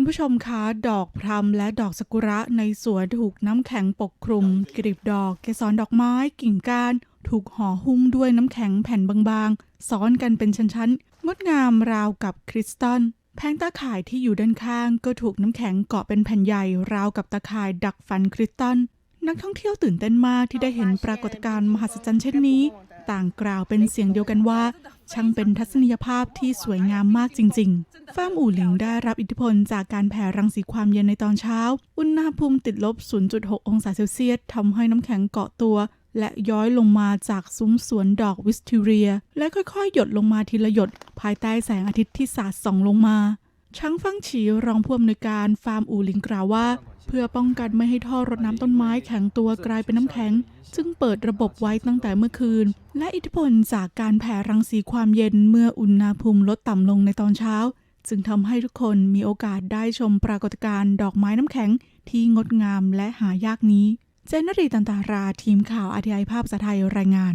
คุณผู้ชมคะ ดอกพรำและดอกสกุระในสวนถูกน้ำแข็งปกคลุมกลีบดอกเกสรดอกไม้กิ่งก้าน ถูกห่อหุ้มด้วยน้ำแข็งแผ่นบางๆ ซ้อนกันเป็นชั้นๆ งดงามราวกับคริสตัลแผงตาข่ายที่อยู่ด้านข้างก็ถูกน้ำแข็งเกาะเป็นแผ่นใหญ่ราวกับตาข่ายดักฟันคริสตัลนักท่องเที่ยวตื่นเต้นมากที่ได้เห็นปรากฏการณ์มหัศจรรย์เช่นนี้ ต่างกล่าวเป็นเสียงเดียวกันว่า ช่างเป็นทัศนียภาพที่สวยงามมากจริง ๆ ฟ้าร์มอู่หลิงได้รับอิทธิพลจากการแผ่รังสีความเย็นในตอนเช้า อุณหภูมิติดลบ 0.6 องศาเซลเซียสทำให้น้ำแข็งเกาะตัว และย้อยลงมาจากซุ้มสวนดอกวิสทิเรีย และค่อยๆ หยดลงมาทีละหยด ภายใต้แสงอาทิตย์ที่สาดส่องลงมา ช้างฟังฉีรองผู้อำนวยการฟาร์มอูหลิงกล่าวว่า เพื่อป้องกันไม่ให้ท่อรดน้ำต้นไม้แข็งตัวกลายเป็นน้ำแข็ง จึงเปิดระบบไว้ตั้งแต่เมื่อคืน และอิทธิพลจากการแผ่รังสีความเย็นเมื่ออุณหภูมิลดต่ำลงในตอนเช้า จึงทำให้ทุกคนมีโอกาสได้ชมปรากฏการณ์ดอกไม้น้ำแข็งที่งดงามและหายากนี้ เจนนรีตันตาราทีมข่าวอาทีไอภาพภาษาไทยรายงาน